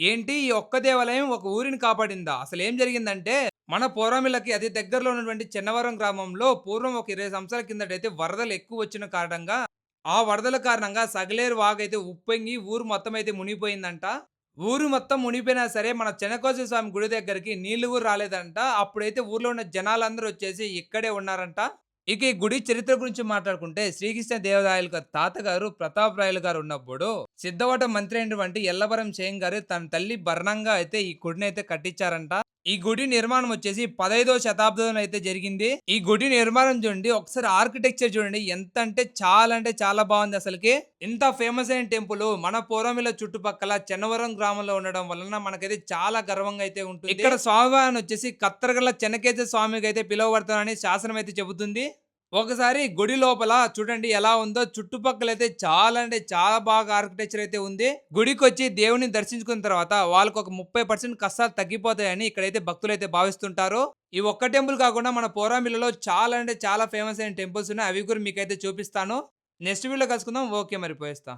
ఏంటి ఈ ఒక్క దేవాలయం ఒక ఊరిని కాపాడిందా? అసలేం జరిగిందంటే, మన పౌరామిలకి అతి దగ్గరలో ఉన్నటువంటి చిన్నవరం గ్రామంలో పూర్వం ఒక 20 సంవత్సరాల కిందటైతే వరదలు ఎక్కువ వచ్చిన కారణంగా, ఆ వరదల కారణంగా సగలేరు వాగైతే ఉప్పొంగి ఊరు మొత్తం అయితే మునిగిపోయిందంట. ఊరు మొత్తం మునిగిపోయినా సరే మన చెన్నకేశవ స్వామి గుడి దగ్గరికి నీళ్ళు కూడా రాలేదంట. అప్పుడైతే ఊర్లో ఉన్న జనాలందరూ వచ్చేసి ఇక్కడే ఉన్నారంట. ఇక ఈ గుడి చరిత్ర గురించి మాట్లాడుకుంటే శ్రీకృష్ణ దేవరాయల తాతగారు ప్రతాప్ రాయలు గారు ఉన్నప్పుడు సిద్ధవట మంత్రి అయినటువంటి ఎల్లవరం చేయం గారు తన తల్లి భరణంగా అయితే ఈ గుడిని అయితే కట్టించారంట. ఈ గుడి నిర్మాణం వచ్చేసి పదైదవ శతాబ్దంలో అయితే జరిగింది. ఈ గుడి నిర్మాణం చూడండి ఒకసారి ఆర్కిటెక్చర్ చూడండి ఎంత అంటే చాలా అంటే చాలా బాగుంది అసలుకి. ఇంత ఫేమస్ అయిన టెంపుల్ మన పూర్వమిల చుట్టుపక్కల చెన్నవరం గ్రామంలో ఉండడం వలన మనకైతే చాలా గర్వంగా అయితే ఉంటుంది. ఇక్కడ స్వామివారిని వచ్చేసి కత్తరగల్ల చెన్నకేశ్వర స్వామికి అయితే పిలువబడతానని శాసనం అయితే చెబుతుంది. ఒకసారి గుడి లోపల చూడండి ఎలా ఉందో. చుట్టుపక్కల అయితే చాలా అంటే చాలా బాగా ఆర్కిటెక్చర్ అయితే ఉంది. గుడికి వచ్చి దేవుని దర్శించుకున్న తర్వాత వాళ్ళకు ఒక ముప్పై పర్సెంట్ కష్టాలు తగ్గిపోతాయని ఇక్కడైతే భక్తులు అయితే భావిస్తుంటారు. ఈ ఒక్క టెంపుల్ కాకుండా మన పోరామిల్లలో చాలా అంటే చాలా ఫేమస్ అయిన టెంపుల్స్ ఉన్నాయి. అవి కూడా మీకైతే చూపిస్తాను. నెక్స్ట్ వీడియో కలుసుకుందాం. ఓకే మరి పోయిస్తా.